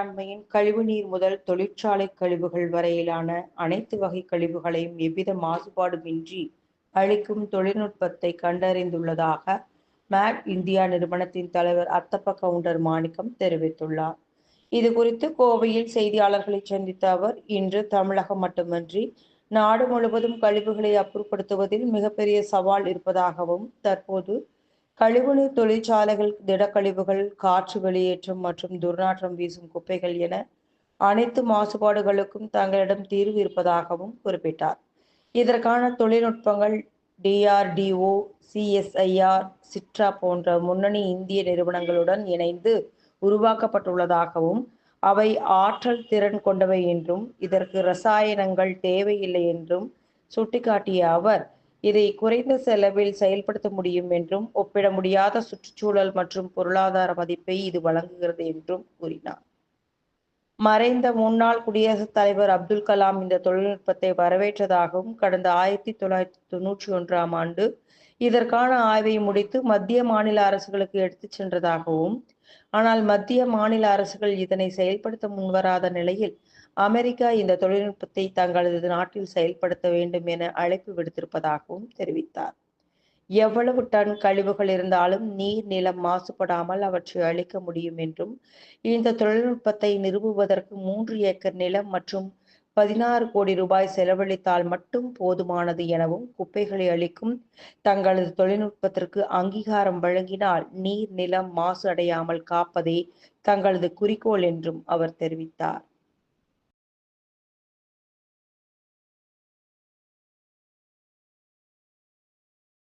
மேலாண்மையின் கழிவுநீர் முதல் தொழிற்சாலை கழிவுகள் வரையிலான அனைத்து வகை கழிவுகளையும் எவ்வித மாசுபாடுமின்றி அழிக்கும் தொழில்நுட்பத்தை கண்டறிந்துள்ளதாக மேட் இந்தியா நிறுவனத்தின் தலைவர் அத்தப்ப கவுண்டர் மாணிக்கம் தெரிவித்துள்ளார். இது குறித்து கோவையில் செய்தியாளர்களை சந்தித்த அவர் இன்று தமிழகம் மட்டுமின்றி நாடு முழுவதும் கழிவுகளை அப்புறப்படுத்துவதில் மிகப்பெரிய சவால் இருப்பதாகவும் தற்போது கழிவுநீர் தொழிற்சாலைகள் திடக்கழிவுகள் காற்று வெளியேற்றம் மற்றும் துர்நாற்றம் வீசும் குப்பைகள் என அனைத்து மாசுபாடுகளுக்கும் தங்களிடம் தீர்வு இருப்பதாகவும் குறிப்பிட்டார். இதற்கான தொழில்நுட்பங்கள் டிஆர்டிஓ சிஎஸ்ஐஆர் சிட்ரா போன்ற முன்னணி இந்திய நிறுவனங்களுடன் இணைந்து உருவாக்கப்பட்டுள்ளதாகவும் அவை ஆற்றல் திறன் கொண்டவை என்றும் இதற்கு ரசாயனங்கள் தேவையில்லை என்றும் சுட்டிக்காட்டிய அவர் இதை குறைந்த செலவில் செயல்படுத்த முடியும் என்றும் ஒப்பிட முடியாத சுற்றுச்சூழல் மற்றும் பொருளாதார மதிப்பை இது வழங்குகிறது என்றும் கூறினார். மறைந்த முன்னாள் குடியரசுத் தலைவர் அப்துல் கலாம் இந்த தொழில்நுட்பத்தை வரவேற்றதாகவும் கடந்த ஆயிரத்தி தொள்ளாயிரத்தி தொன்னூற்றி ஒன்றாம் ஆண்டு இதற்கான ஆய்வை முடித்து மத்திய மாநில அரசுகளுக்கு எடுத்துச் சென்றதாகவும் ஆனால் மத்திய மாநில அரசுகள் இதனை செயல்படுத்த முன்வராத நிலையில் அமெரிக்கா இந்த தொழில்நுட்பத்தை தங்களது நாட்டில் செயல்படுத்த வேண்டும் என அழைப்பு விடுத்திருப்பதாகவும் தெரிவித்தார். எவ்வளவு டன் கழிவுகள் இருந்தாலும் நீர் நிலம் மாசுபடாமல் அவற்றை அழிக்க முடியும் என்றும் இந்த தொழில்நுட்பத்தை நிறுவுவதற்கு மூன்று ஏக்கர் நிலம் மற்றும் பதினாறு கோடி ரூபாய் செலவழித்தால் மட்டும் போதுமானது எனவும் குப்பைகளை அளிக்கும் தங்களது தொழில்நுட்பத்திற்கு அங்கீகாரம் வழங்கினால் நீர் நிலம் மாசு அடையாமல் காப்பதே தங்களது குறிக்கோள் என்றும் அவர் தெரிவித்தார்.